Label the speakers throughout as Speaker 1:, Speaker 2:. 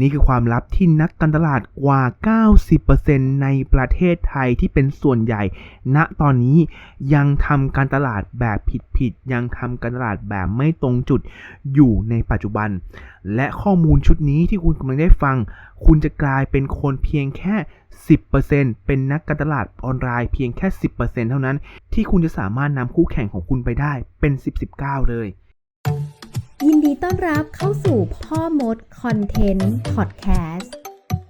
Speaker 1: นี่คือความลับที่นักการตลาดกว่า 90%ในประเทศไทยที่เป็นส่วนใหญ่ ณ ตอนนี้ยังทำการตลาดแบบผิดๆ ยังทำการตลาดแบบไม่ตรงจุดอยู่ในปัจจุบัน และข้อมูลชุดนี้ที่คุณกำลังได้ฟัง คุณจะกลายเป็นคนเพียงแค่ 10%เป็นนักการตลาดออนไลน์เพียงแค่ 10%เท่านั้น ที่คุณจะสามารถนำคู่แข่งของคุณไปได้เป็น 10-19 เลย
Speaker 2: ยินดีต้อนรับเข้าสู่พ่อมดคอนเทนต์พอดแคสต์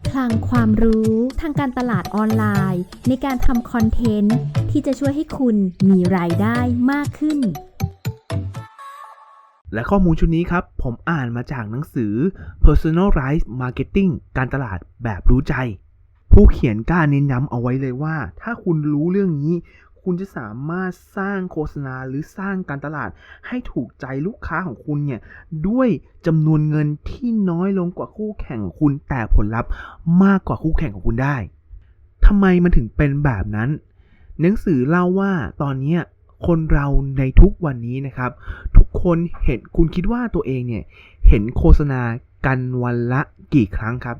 Speaker 2: พลังความรู้ทางการตลาดออนไลน์ ในการทำคอนเทนต์ที่จะช่วยให้คุณมีรายได้มากขึ้น
Speaker 1: และข้อมูลชุดนี้ครับ ผมอ่านมาจากหนังสือ Personalized Marketing การตลาดแบบรู้ใจ ผู้เขียนกล้าเน้นย้ำเอาไว้เลยว่า ถ้าคุณรู้เรื่องนี้ คุณจะสามารถสร้างโฆษณาหรือสร้างการตลาดให้ถูกใจลูกค้าของคุณเนี่ยด้วยจำนวนเงินที่น้อยลงกว่าคู่แข่งของคุณ แต่ผลลัพธ์มากกว่าคู่แข่งของคุณได้ทำไมมันถึงเป็นแบบนั้น หนังสือเล่าว่าตอนเนี้คนเราในทุกวันนี้นะครับ ทุกคนเห็นคุณคิดว่าตัวเองเนี่ยเห็นโฆษณากันวันละกี่ครั้งครับ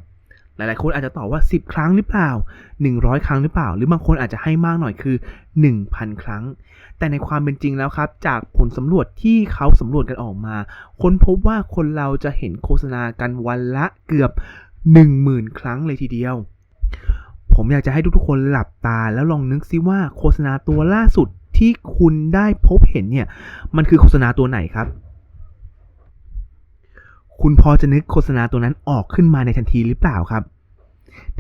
Speaker 1: หลายๆ คนอาจจะตอบว่า 10 ครั้งหรือเปล่า 100 ครั้งหรือเปล่า หรือบางคนอาจจะให้มากหน่อยคือ 1,000 ครั้ง แต่ในความเป็นจริงแล้วครับ จากผลสำรวจที่เขาสำรวจกันออกมา ค้นพบว่าคนเราจะเห็นโฆษณากันวันละเกือบ 10,000 ครั้งเลยทีเดียว ผมอยากจะให้ทุกๆ คนหลับตาแล้วลองนึกซิว่าโฆษณาตัวล่าสุดที่คุณได้พบเห็นเนี่ย มันคือโฆษณาตัวไหนครับ คุณพอจะนึกโฆษณาตัวนั้นออกขึ้นมาในทันทีหรือเปล่าครับ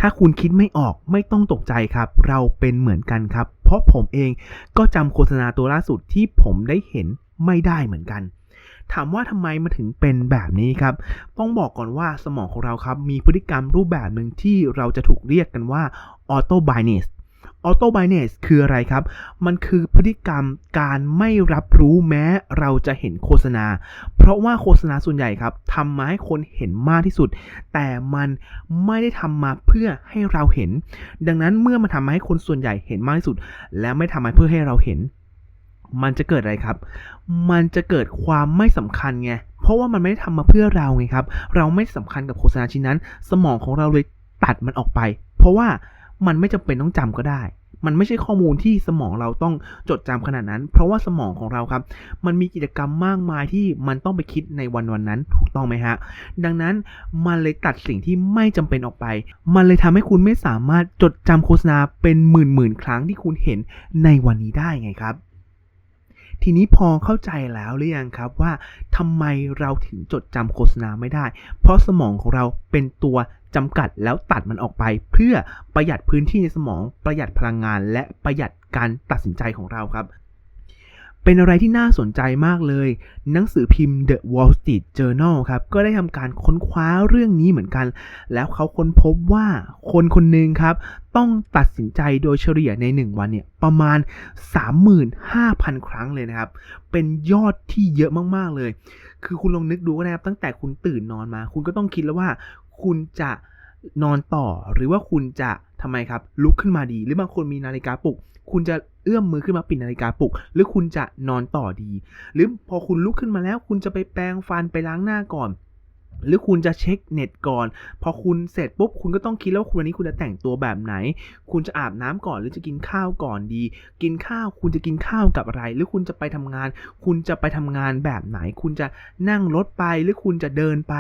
Speaker 1: ถ้าคุณคิดไม่ออกไม่ต้องตกใจครับ เราเป็นเหมือนกันครับ เพราะผมเองก็จำโฆษณาตัวล่าสุดที่ผมได้เห็นไม่ได้เหมือนกัน ถามว่าทำไมมาถึงเป็นแบบนี้ครับ ต้องบอกก่อนว่าสมองของเราครับ มีพฤติกรรมรูปแบบหนึ่งที่เราจะถูกเรียกกันว่า auto bias auto bias คืออะไรครับ มันคือพฤติกรรมการไม่รับรู้แม้เราจะเห็นโฆษณา เพราะว่าโฆษณาส่วนใหญ่ครับทำมาให้คนเห็นมากที่สุด แต่มันไม่ได้ทำมาเพื่อให้เราเห็น ดังนั้นเมื่อมันทำมาให้คนส่วนใหญ่เห็นมากที่สุด และไม่ทำมาเพื่อให้เราเห็น มันจะเกิดอะไรครับ มันจะเกิดความไม่สำคัญไง เพราะว่ามันไม่ได้ทำมาเพื่อเราไงครับ เราไม่สำคัญกับโฆษณาชิ้นนั้น สมองของเราเลยตัดมันออกไป เพราะว่า มันไม่จำเป็นต้องจำก็ได้ มันไม่ใช่ข้อมูลที่สมองเราต้องจดจำขนาดนั้น เพราะว่าสมองของเราครับ มันมีกิจกรรมมากมายที่มันต้องไปคิดในวันวันนั้น ถูกต้องไหมฮะ ดังนั้นมันเลยตัดสิ่งที่ไม่จำเป็นออกไป มันเลยทำให้คุณไม่สามารถจดจำโฆษณาเป็นหมื่นหมื่นๆครั้งที่คุณเห็นในวันนี้ได้ไงครับ ทีนี้พอเข้าใจแล้วหรือยังครับว่าทำไมเราถึงจดจำโฆษณาไม่ได้ เพราะสมองของเราเป็นตัวจำกัดแล้วตัดมันออกไป เพื่อประหยัดพื้นที่ในสมองประหยัดพลังงาน และประหยัดการตัดสินใจของเราครับ เป็นอะไรที่น่าสนใจมากเลย หนังสือพิมพ์ The Wall Street Journal ครับ ก็ได้ทำการค้นคว้าเรื่องนี้เหมือนกัน แล้วเขาค้นพบว่าคนคนหนึ่งครับ ต้องตัดสินใจโดยเฉลี่ยใน 1 วันเนี่ยประมาณ 35,000 ครั้งเลยนะครับ เป็นยอดที่เยอะมากๆเลย คือคุณลองนึกดูนะครับ ตั้งแต่คุณตื่นนอนมา คุณก็ต้องคิดแล้วว่าคุณจะนอนต่อหรือว่าคุณจะทำไมครับ ลุกขึ้นมาดี หรือบางคนมีนาฬิกาปลุก คุณจะเอื้อมมือขึ้นมาปิดนาฬิกาปลุก หรือคุณจะนอนต่อดี หรือพอคุณลุกขึ้นมาแล้ว คุณจะไปแปรงฟันไปล้างหน้าก่อน หรือคุณจะเช็คเน็ตก่อน พอคุณเสร็จปุ๊บคุณก็ต้องคิดแล้วว่าคุณวันนี้คุณจะแต่งตัวแบบไหน คุณจะอาบน้ำก่อนหรือจะกินข้าวก่อนดี กินข้าวคุณจะกินข้าวกับอะไร หรือคุณจะไปทำงาน คุณจะไปทำงานแบบไหน คุณจะนั่งรถไปหรือคุณจะเดินไป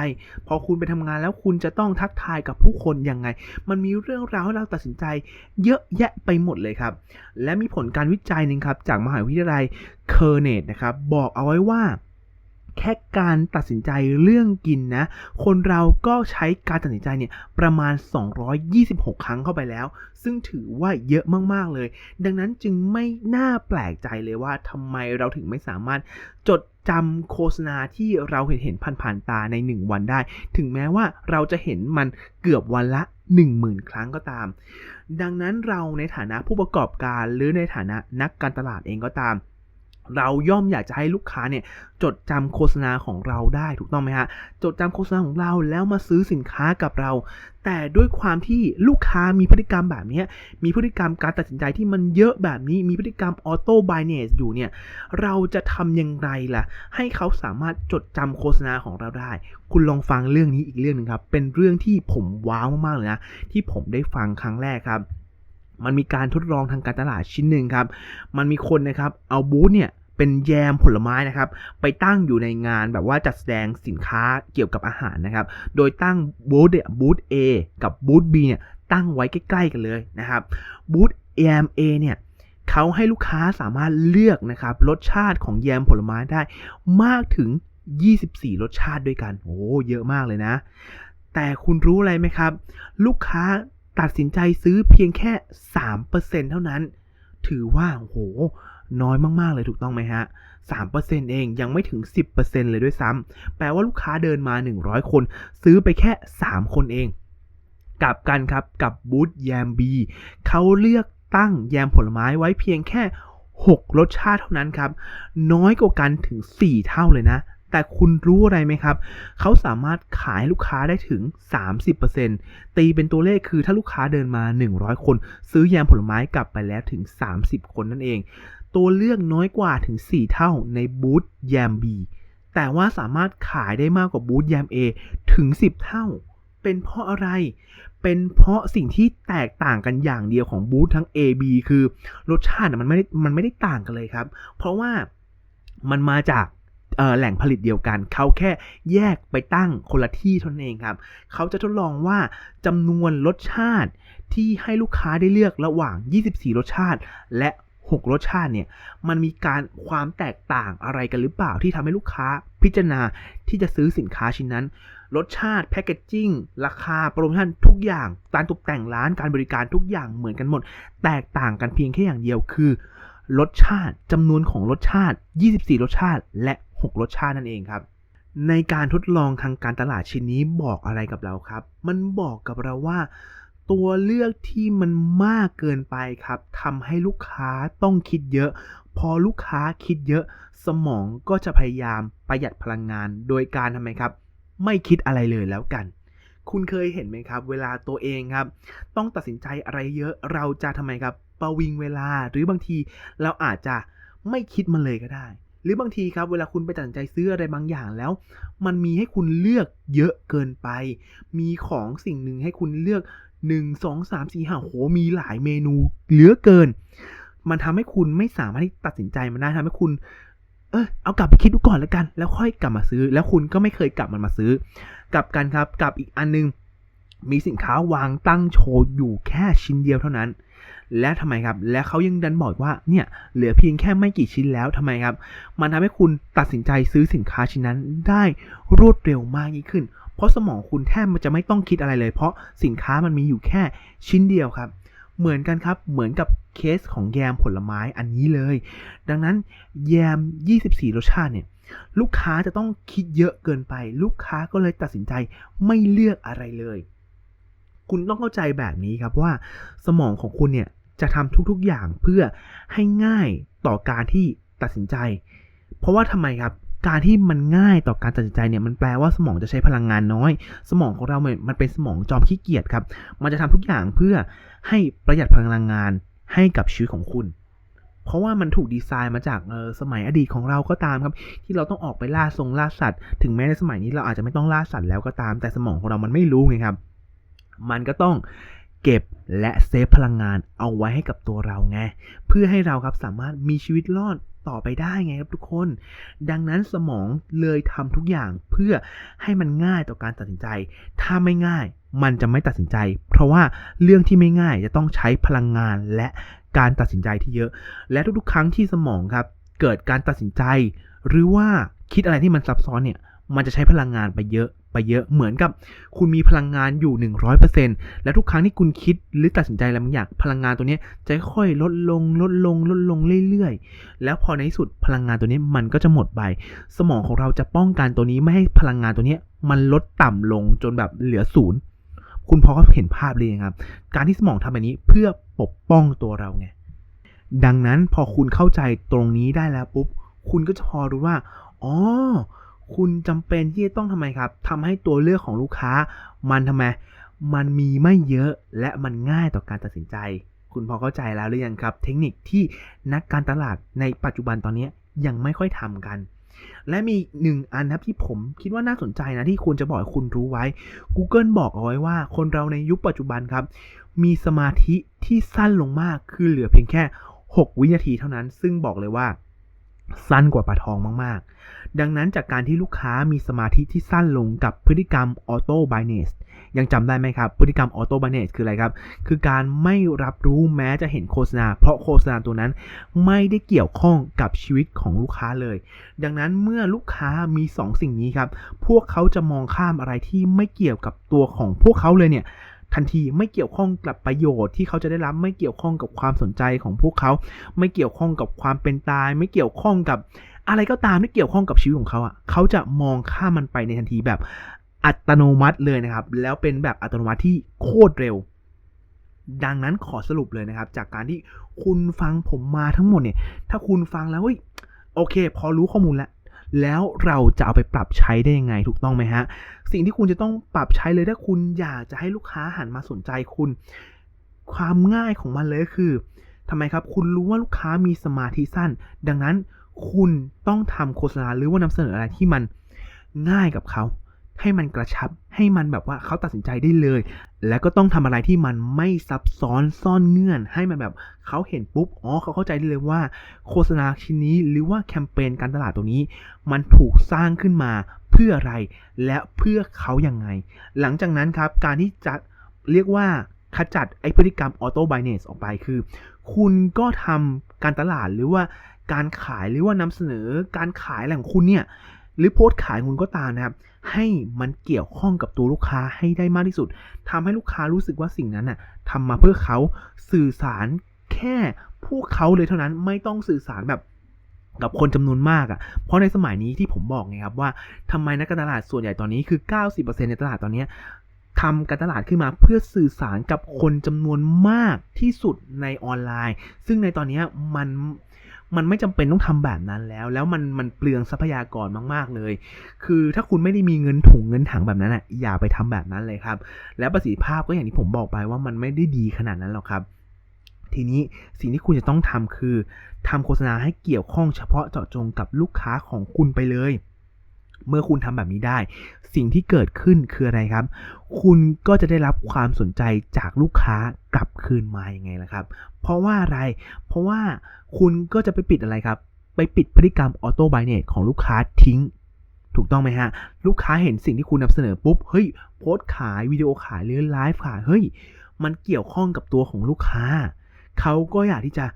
Speaker 1: พอคุณไปทำงานแล้วคุณจะต้องทักทายกับผู้คนยังไง มันมีเรื่องราวให้เราตัดสินใจ เยอะแยะไปหมดเลยครับ และมีผลการวิจัยหนึ่งครับจากมหาวิทยาลัยเคอร์เนตนะครับบอกเอาไว้ว่า แค่การตัดสินใจเรื่องกินนะ คนเราก็ใช้การตัดสินใจเนี่ยประมาณ 226 ครั้งเข้าไปแล้ว ซึ่งถือว่าเยอะมากๆเลย ดังนั้นจึงไม่น่าแปลกใจเลยว่าทำไมเราถึงไม่สามารถจดจำโฆษณาที่เราเห็นเห็นผ่านๆตาใน 1 วันได้ ถึงแม้ว่าเราจะเห็นมันเกือบวันละ 10,000 ครั้งก็ตาม ดังนั้นเราในฐานะผู้ประกอบการหรือในฐานะนักการตลาดเองก็ตาม เราย่อมอยากจะให้ลูกค้าเนี่ยจดจำโฆษณาของเราได้ถูกต้องไหมฮะ จดจำโฆษณาของเราแล้วมาซื้อสินค้ากับเรา แต่ด้วยความที่ลูกค้ามีพฤติกรรมแบบนี้ มีพฤติกรรมการตัดสินใจที่มันเยอะแบบนี้ มีพฤติกรรมออโต้บ n เนสอยู่เนี่ย เราจะทำยังไงล่ะ ให้เขาสามารถจดจำโฆษณาของเราได้ คุณลองฟังเรื่องนี้อีกเรื่องหนึ่งครับ เป็นเรื่องที่ผมว้าวมากๆเลยนะ ที่ผมได้ฟังครั้งแรกครับ มันมีการทดลองทางการตลาดชิ้นหนึ่งครับ มันมีคนนะครับเอาบูธเนี่ยเป็นแยมผลไม้นะครับ ไปตั้งอยู่ในงานแบบว่าจัดแสดงสินค้าเกี่ยวกับอาหารนะครับ โดยตั้งบูธเนี่ยบูธ A กับบูธ B เนี่ยตั้งไว้ใกล้ๆกันเลยนะครับบูธแยม A เนี่ยเขาให้ลูกค้าสามารถเลือกนะครับรสชาติของแยมผลไม้ได้มากถึง 24 รสชาติด้วยกัน โอ้เยอะมากเลยนะ แต่คุณรู้อะไรไหมครับ ลูกค้า ตัดสินใจซื้อเพียงแค่ 3%เท่านั้น ถือว่าโหน้อยมาก ๆ เลยถูกต้องไหมฮะ 3%เองยังไม่ถึง 10%เลยด้วยซ้ำ แปลว่าลูกค้าเดินมา 100 คน ซื้อไปแค่ 3 คนเอง กลับกันครับกับบูธแยมบีเขาเลือกตั้งแยมผลไม้ไว้เพียงแค่ 6 รสชาติเท่านั้นครับ น้อยกว่ากันถึง 4 เท่าเลยนะ แต่คุณรู้อะไรไหมครับ เขาสามารถขายลูกค้าได้ถึง 30%ตีเป็นตัวเลขคือถ้าลูกค้าเดินมา 100 คน ซื้อแยมผลไม้กลับไปแล้วถึง 30 คนนั่นเอง ตัวเลือกน้อยกว่าถึง 4 เท่าในบูธแยม B แต่ว่าสามารถขายได้มากกว่าบูธแยม A ถึง 10 เท่า เป็นเพราะอะไร เป็นเพราะสิ่งที่แตกต่างกันอย่างเดียวของบูธทั้ง A B คือรสชาติมันไม่ได้มันไม่ได้ต่างกันเลยครับ เพราะว่ามันมาจาก แหล่งผลิตเดียวกัน เขาแค่แยกไปตั้งคนละที่เท่านั้นเองครับ เขาจะทดลองว่าจำนวนรสชาติที่ให้ลูกค้าได้เลือกระหว่าง 24 รสชาติ และ 6 รสชาติเนี่ย มันมีการความแตกต่างอะไรกันหรือเปล่าที่ทำให้ลูกค้าพิจารณาที่จะซื้อสินค้าชิ้นนั้น รสชาติแพคเกจจิ้งราคา โปรโมชั่นทุกอย่างการตกแต่งร้านการบริการทุกอย่างเหมือนกันหมด แตกต่างกันเพียงแค่อย่างเดียวคือรสชาติจำนวนของรสชาติ 24 รสชาติ และ 6 รสชาตินั่นเองครับ ในการทดลองทางการตลาดชิ้นนี้บอกอะไรกับเราครับ มันบอกกับเราว่า ตัวเลือกที่มันมากเกินไปครับทำให้ลูกค้าต้องคิดเยอะ พอลูกค้าคิดเยอะ สมองก็จะพยายามประหยัดพลังงาน โดยการทำไมครับ ไม่คิดอะไรเลยแล้วกันคุณเคยเห็นไหมครับ เวลาตัวเองครับ ต้องตัดสินใจอะไรเยอะเราจะทำไมครับ ประวิงเวลาหรือบางทีเราอาจจะไม่คิดมันเลยก็ได้ หรือบางทีครับเวลาคุณไปตัดสินใจซื้ออะไรบางอย่างแล้ว มันมีให้คุณเลือกเยอะเกินไป มีของสิ่งหนึ่งให้คุณเลือก 1 2 3 4 5โหมีหลายเมนูเหลือเกิน มันทำให้คุณไม่สามารถที่ตัดสินใจมันได้ทำให้คุณ เออเอากลับไปคิดดูก่อนแล้วกัน แล้วค่อยกลับมาซื้อ แล้วคุณก็ไม่เคยกลับมันมาซื้อ กลับกันครับกับอีกอันนึงมีสินค้าวางตั้งโชว์อยู่แค่ชิ้นเดียวเท่านั้น และทำไมครับ และเขายังดันบอกว่าเนี่ยเหลือเพียงแค่ไม่กี่ชิ้นแล้วทำไมครับ มันทำให้คุณตัดสินใจซื้อสินค้าชิ้นนั้นได้รวดเร็วมากยิ่งขึ้น เพราะสมองคุณแทบมันจะไม่ต้องคิดอะไรเลย เพราะสินค้ามันมีอยู่แค่ชิ้นเดียวครับ เหมือนกันครับเหมือนกับเคสของแยมผลไม้อันนี้เลย ดังนั้นแยม 24 รสชาติเนี่ยลูกค้าจะต้องคิดเยอะเกินไป ลูกค้าก็เลยตัดสินใจไม่เลือกอะไรเลย คุณต้องเข้าใจแบบนี้ครับว่า สมองของคุณเนี่ย จะทำทุกๆอย่างเพื่อให้ง่ายต่อการที่ตัดสินใจ เพราะว่าทำไมครับการที่มันง่ายต่อการตัดสินใจเนี่ยมันแปลว่าสมองจะใช้พลังงานน้อย สมองของเราเนี่ยมันเป็นสมองจอมขี้เกียจครับ มันจะทำทุกอย่างเพื่อให้ประหยัดพลังงานให้กับชีวิตของคุณ เพราะว่ามันถูกดีไซน์มาจากสมัยอดีตของเราก็ตามครับ ที่เราต้องออกไปล่าทรงล่าสัตว์ ถึงแม้ในสมัยนี้เราอาจจะไม่ต้องล่าสัตว์แล้วก็ตาม แต่สมองของเรามันไม่รู้ไงครับ มันก็ต้อง เก็บและเซฟพลังงานเอาไว้ให้กับตัวเราไง เพื่อให้เราครับสามารถมีชีวิตรอดต่อไปได้ไงครับทุกคน ดังนั้นสมองเลยทำทุกอย่างเพื่อให้มันง่ายต่อการตัดสินใจ ถ้าไม่ง่ายมันจะไม่ตัดสินใจ เพราะว่าเรื่องที่ไม่ง่ายจะต้องใช้พลังงานและการตัดสินใจที่เยอะ และทุกๆ ครั้งที่สมองครับเกิดการตัดสินใจ หรือว่าคิดอะไรที่มันซับซ้อนเนี่ยมันจะใช้พลังงานไปเยอะ ไปเยอะเหมือนกับคุณมีพลังงานอยู่ 100%และทุกครั้งที่คุณคิดหรือตัดสินใจอะไรบางอย่างพลังงานตัวนี้จะค่อยลดลงลดลงลดลงเรื่อยๆ แล้วพอในที่สุดพลังงานตัวนี้มันก็จะหมดไป สมองของเราจะป้องกันตัวนี้ไม่ให้พลังงานตัวนี้มันลดต่ำลงจนแบบเหลือศูนย์คุณพอเห็นภาพเลยครับ การที่สมองทำแบบนี้เพื่อปกป้องตัวเราไง ดังนั้นพอคุณเข้าใจตรงนี้ได้แล้วปุ๊บ คุณก็จะพอรู้ว่า อ๋อ คุณจำเป็นที่จะต้องทำไมครับทำให้ตัวเลือกของลูกค้า มันทำไม มันมีไม่เยอะและมันง่ายต่อการตัดสินใจ คุณพอเข้าใจแล้วหรือยังครับ เทคนิคที่นักการตลาดในปัจจุบันตอนนี้ยังไม่ค่อยทำกัน และมีหนึ่งอันครับที่ผมคิดว่าน่าสนใจนะที่ควรจะบอกให้คุณรู้ไว้ Google บอกเอาไว้ว่าคนเราในยุคปัจจุบันครับ มีสมาธิที่สั้นลงมากคือเหลือเพียงแค่ 6 วินาทีเท่านั้น ซึ่งบอกเลยว่าสั้นกว่าปลาทองมากๆ ดังนั้นจากการที่ลูกค้ามีสมาธิที่สั้นลงกับพฤติกรรมออโต้บ n เนสยังจำได้ไหมครับ พฤติกรรมออโต้บ n เนสคืออะไรครับ คือการไม่รับรู้แม้จะเห็นโฆษณา เพราะโฆษณาตัวนั้นไม่ได้เกี่ยวข้องกับชีวิตของลูกค้าเลย ดังนั้นเมื่อลูกค้ามี 2 สิ่งนี้ครับ พวกเขาจะมองข้ามอะไรที่ไม่เกี่ยวกับตัวของพวกเขาเลยเนี่ยทันทีไม่เกี่ยวข้องกับประโยชน์ที่เขาจะได้รับไม่เกี่ยวข้องกับความสนใจของพวกเขา ไม่เกี่ยวข้องกับความเป็นตาย ไม่เกี่ยวข้องกับ อะไรก็ตามที่เกี่ยวข้องกับชีวิตของเขาอะเขาจะมองข้ามมันไปในทันทีแบบอัตโนมัติเลยนะครับ แล้วเป็นแบบอัตโนมัติที่โคตรเร็ว ดังนั้นขอสรุปเลยนะครับ จากการที่คุณฟังผมมาทั้งหมดเนี่ย ถ้าคุณฟังแล้วเฮ้ยโอเค พอรู้ข้อมูลแล้วแล้วเราจะเอาไปปรับใช้ได้ยังไงถูกต้องไหมฮะ สิ่งที่คุณจะต้องปรับใช้เลยถ้าคุณอยากจะให้ลูกค้าหันมาสนใจคุณ ความง่ายของมันเลยคือทำไมครับ คุณรู้ว่าลูกค้ามีสมาธิสั้น ดังนั้น คุณต้องทำโฆษณาหรือว่านำเสนออะไรที่มันง่ายกับเขา ให้มันกระชับให้มันแบบว่าเขาตัดสินใจได้เลย แล้วก็ต้องทำอะไรที่มันไม่ซับซ้อนซ่อนเงื่อน ให้มันแบบเขาเห็นปุ๊บอ๋อเขาเข้าใจได้เลยว่า โฆษณาชิ้นนี้หรือว่าแคมเปญการตลาดตัวนี้ มันถูกสร้างขึ้นมาเพื่ออะไร และเพื่อเขาอยังไง หลังจากนั้นครับการที่จะเรียกว่าขจัดไอพฤติกรรมออโต้ไบเนสออกไปคือ คุณก็ทำการตลาดหรือว่า การขายหรือว่านำเสนอการขายอะไรของคุณเนี่ยหรือโพสต์ขายคุณก็ตามนะครับ ให้มันเกี่ยวข้องกับตัวลูกค้าให้ได้มากที่สุดทำให้ลูกค้ารู้สึกว่าสิ่งนั้นน่ะทำมาเพื่อเขาสื่อสารแค่พวกเขาเลยเท่านั้นไม่ต้องสื่อสารแบบกับคนจำนวนมากอะ่ะ เพราะในสมัยนี้ที่ผมบอกไงครับว่าทำไมนักการตลาดส่วนใหญ่ตอนนี้คือ 90%ในตลาดตอนนี้ทำการตลาดขึ้นมาเพื่อสื่อสารกับคนจำนวนมากที่สุดในออนไลน์ ซึ่งในตอนนี้มัน มันไม่จำเป็นต้องทำแบบนั้นแล้ว แล้วมันมันเปลืองทรัพยากรมากๆเลย คือถ้าคุณไม่ได้มีเงินถุงเงินถังแบบนั้นอะอย่าไปทำแบบนั้นเลยครับ แล้วประสิทธิภาพก็อย่างที่ผมบอกไปว่ามันไม่ได้ดีขนาดนั้นหรอกครับทีนี้สิ่งที่คุณจะต้องทำคือทำโฆษณาให้เกี่ยวข้องเฉพาะเจาะจงกับลูกค้าของคุณไปเลย เมื่อคุณทำแบบนี้ได้ สิ่งที่เกิดขึ้นคืออะไรครับ คุณก็จะได้รับความสนใจจากลูกค้ากลับคืนมาอย่างไงล่ะครับ เพราะว่าอะไร เพราะว่าคุณก็จะไปปิดอะไรครับ ไปปิดพฤติกรรมออโต้ไบเนตของลูกค้าทิ้ง ถูกต้องไหมฮะ ลูกค้าเห็นสิ่งที่คุณนำเสนอปุ๊บ เฮ้ย โพสต์ขายวิดีโอขายหรือไลฟ์ขาย เฮ้ย มันเกี่ยวข้องกับตัวของลูกค้า เขาก็อยากที่จะ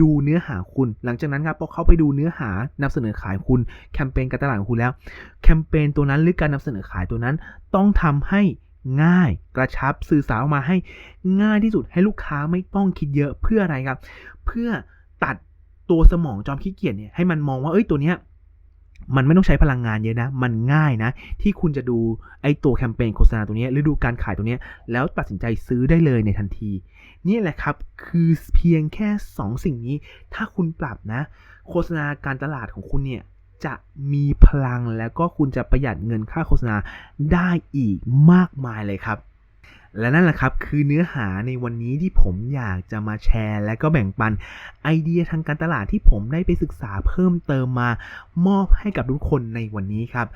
Speaker 1: ดูเนื้อหาคุณ หลังจากนั้นครับพอเขาไปดูเนื้อหานำเสนอขายคุณแคมเปญการตลาดของคุณแล้ว แคมเปญตัวนั้นหรือการนำเสนอขายตัวนั้น ต้องทำให้ง่ายกระชับสื่อสารออกมาให้ง่ายที่สุดให้ลูกค้าไม่ต้องคิดเยอะเพื่ออะไรครับ เพื่อตัดตัวสมองจอมขี้เกียจเนี่ยให้มันมองว่าเอ้ยตัวเนี้ยมันไม่ต้องใช้พลังงานเยอะนะ มันง่ายนะ ที่คุณจะดูไอ้ตัวแคมเปญโฆษณาตัวนี้หรือดูการขายตัวนี้แล้วตัดสินใจซื้อได้เลยในทันที นี่แหละครับ คือเพียงแค่ 2 สิ่งนี้ ถ้าคุณปรับนะ โฆษณาการตลาดของคุณเนี่ย จะมีพลังแล้วก็คุณจะประหยัดเงินค่าโฆษณาได้อีกมากมายเลยครับ และนั่นแหละครับคือเนื้อหาในวันนี้ที่ผมอยากจะมาแชร์ และก็แบ่งปันไอเดียทางการตลาดที่ผมได้ไปศึกษาเพิ่มเติมมามอบให้กับทุกคนในวันนี้ครับ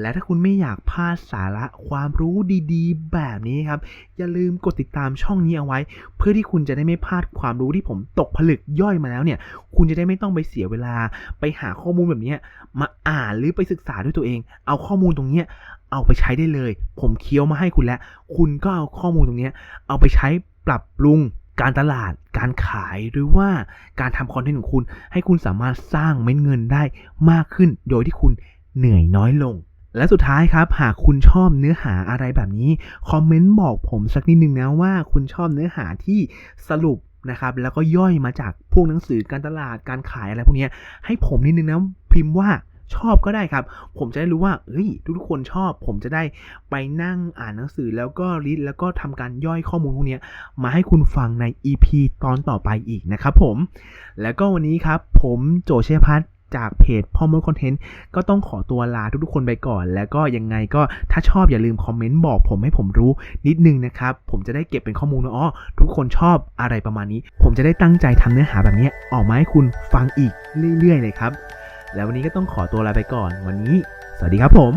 Speaker 1: และถ้าคุณไม่อยากพลาดสาระความรู้ดีๆ แบบนี้ครับ อย่าลืมกดติดตามช่องนี้เอาไว้ เพื่อที่คุณจะได้ไม่พลาดความรู้ที่ผมตกผลึกย่อยมาแล้วเนี่ย คุณจะได้ไม่ต้องไปเสียเวลาไปหาข้อมูลแบบนี้มาอ่านหรือไปศึกษาด้วยตัวเอง เอาข้อมูลตรงนี้ เอาไปใช้ได้เลย ผมเคี้ยวมาให้คุณแล้ว คุณก็เอาข้อมูลตรงนี้ เอาไปใช้ปรับปรุงการตลาด การขายหรือว่าการทำคอนเทนต์ของคุณ ให้คุณสามารถสร้างเม็ดเงินได้มากขึ้น โดยที่คุณเหนื่อยน้อยลง และสุดท้ายครับ หากคุณชอบเนื้อหาอะไรแบบนี้ คอมเมนต์บอกผมสักนิดนึงนะว่าคุณชอบเนื้อหาที่สรุปนะครับแล้วก็ย่อยมาจากพวกหนังสือการตลาดการขายอะไรพวกนี้ให้ผมนิดนึงนะพิมพ์ว่า ชอบก็ได้ครับ ผมจะได้รู้ว่าเฮ้ยทุกๆคนชอบ ผมจะได้ไปนั่งอ่านหนังสือแล้วก็รีดแล้วก็ทำการย่อยข้อมูลพวกนี้มาให้คุณฟังใน EP ตอนต่อไปอีกนะครับผม แล้วก็วันนี้ครับ ผมโจเชยพัฒน์จากเพจพ่อมดคอนเทนต์ก็ต้องขอตัวลาทุกๆคนไปก่อน แล้วก็ยังไงก็ถ้าชอบอย่าลืมคอมเมนต์บอกผมให้ผมรู้นิดนึงนะครับ ผมจะได้เก็บเป็นข้อมูลว่าอ๋อทุกคนชอบอะไรประมาณนี้ ผมจะได้ตั้งใจทำเนื้อหาแบบนี้ออกมาให้คุณฟังอีกเรื่อยๆเลยครับ แล้ววันนี้ก็ต้องขอตัวลาไปก่อน วันนี้ สวัสดีครับผม